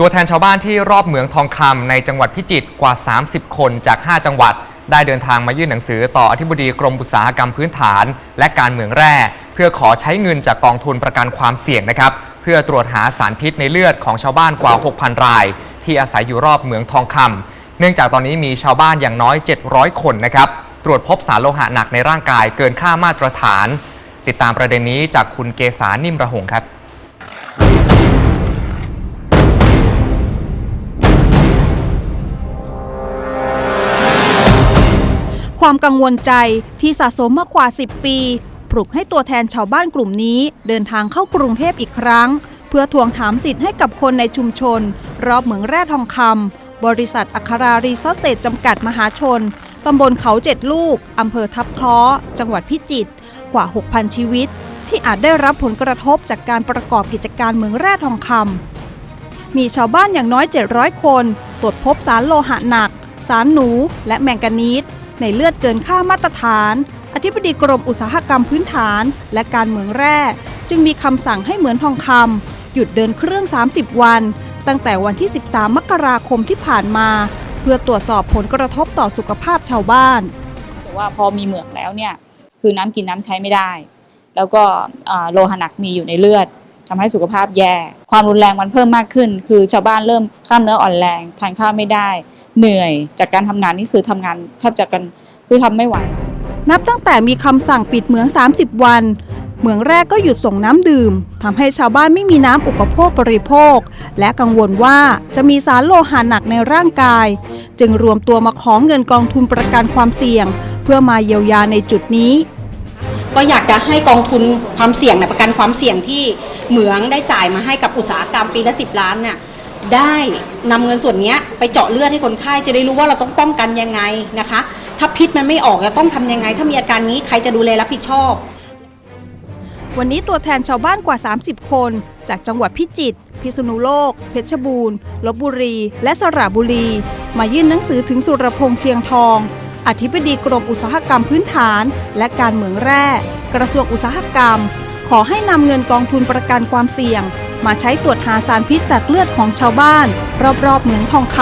ตัวแทนชาวบ้านที่รอบเหมืองทองคำในจังหวัดพิจิตรกว่า 30 คนจาก 5 จังหวัด ได้เดินทางมายื่นหนังสือต่ออธิบดีกรมอุตสาหกรรมพื้นฐาน และการเหมืองแร่ เพื่อขอใช้เงินจากกองทุนประกันความเสี่ยงนะครับ เพื่อตรวจหาสารพิษในเลือดของชาวบ้านกว่า 6,000 ราย ที่อาศัยอยู่รอบเหมืองทองคำเนื่องจากตอนนี้มีชาวบ้านอย่างน้อย 700 คนนะครับ ตรวจพบสารโลหะหนักในร่างกายเกินค่ามาตรฐาน ติดตามประเด็นนี้จากคุณเกษานิ่มระหงครับ ความกังวลใจที่สะสมมากว่า 10 ปีปลุกให้ตัวแทนชาวบ้านกลุ่มนี้เดินทางเข้ากรุงเทพอีกครั้ง เพื่อทวงถามสิทธิ์ให้กับคนในชุมชน รอบเหมืองแร่ทองคำบริษัทอัครารีซอสเศษจำกัดมหาชนตำบลเขาเจ็ดลูกอำเภอทับคล้อ จังหวัดพิจิตรกว่า 6,000 ชีวิต ที่อาจได้รับผลกระทบจากการประกอบกิจการเหมืองแร่ทองคำมีชาวบ้านอย่างน้อย 700 คน ตรวจพบสารโลหะหนัก สารหนู และแมงกานีส ในเลือดเกินค่ามาตรฐาน อธิบดีกรมอุตสาหกรรมพื้นฐาน และการเมืองแร่ จึงมีคำสั่งให้เหมือนทองคำหยุดเดินเครื่อง 30 วัน ตั้งแต่วันที่ 13 มกราคมที่ผ่านมา เพื่อตรวจสอบผลกระทบต่อสุขภาพชาวบ้านแต่ว่าพอมีเหมืองแล้วเนี่ยคือน้ำกินน้ำใช้ไม่ได้ แล้วก็โลหะหนักมีอยู่ในเลือด ทำให้สุขภาพแย่ ความรุนแรงมันเพิ่มมากขึ้น คือชาวบ้านเริ่มกล้ามเนื้ออ่อนแรงทานข้าวไม่ได้ เหนื่อยจากการทำงานนี่คือทำงานแทบจะกันคือทำไม่ไหว นับตั้งแต่มีคำสั่งปิดเหมือง 30 วันเหมืองแรกก็หยุดส่งน้ำดื่มทำให้ชาวบ้านไม่มีน้ำอุปโภคบริโภค และกังวลว่าจะมีสารโลหะหนักในร่างกาย จึงรวมตัวมาขอเงินกองทุนประกันความเสี่ยง เพื่อมาเยียวยาในจุดนี้ ก็อยากจะให้กองทุนความเสี่ยงนะประกันความเสี่ยงที่เหมืองได้จ่ายมาให้กับอุตสาหกรรมปีละ 10 ล้านน่ะได้นำเงินส่วนนี้ไปเจาะเลือดให้คนไข้จะได้รู้ว่าเราต้องป้องกันยังไงนะคะ ถ้าพิษมันไม่ออกจะต้องทำยังไง ถ้ามีอาการนี้ใครจะดูแลรับผิดชอบ วันนี้ตัวแทนชาวบ้านกว่า 30 คน จากจังหวัดพิจิตรพิษณุโลก เพชรบูรณ์ลบบุรี และสระบุรี มายื่นหนังสือถึงสุรพงษ์เชียงทอง อธิบดีกรมอุตสาหกรรมพื้นฐาน และการเหมืองแร่ กระทรวงอุตสาหกรรม ขอให้นำเงินกองทุนประกันความเสี่ยง มาใช้ตรวจหาสารพิษจากเลือดของชาวบ้าน รอบๆเหมืองทองค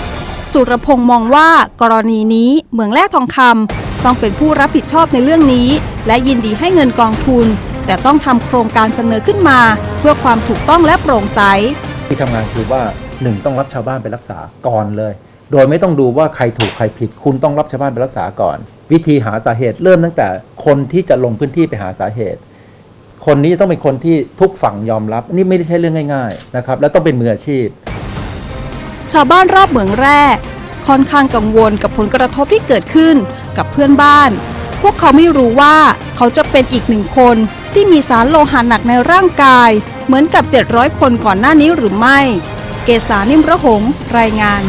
ำสุรพงษ์มองว่ากรณีนี้เหมืองแร่ทองคำต้องเป็นผู้รับผิดชอบในเรื่องนี้ และยินดีให้เงินกองทุน แต่ต้องทำโครงการเสนอขึ้นมา เพื่อความถูกต้องและโปร่งใสที่ทำงานคือว่าหนึ่งต้องรับชาวบ้านไปรักษาก่อนเลย โดยไม่ต้องดูว่าใครถูกใครผิด คุณต้องรับชาวบ้านไปรักษาก่อน วิธีหาสาเหตุเริ่มตั้งแต่คนที่จะลงพื้นที่ไปหาสาเหตุ คนนี้ต้องเป็นคนที่ทุกฝั่งยอมรับ นี่ไม่ได้ใช่เรื่องง่ายๆนะครับและต้องเป็นมืออาชีพ ชาวบ้านรอบเหมืองแร่ค่อนข้างกังวลกับผลกระทบที่เกิดขึ้นกับเพื่อนบ้าน พวกเขาไม่รู้ว่าเขาจะเป็นอีกหนึ่งคนที่มีสารโลหะหนักในร่างกาย เหมือนกับ 700 คนก่อนหน้านี้หรือไม่ เกษานิมระหง รายงาน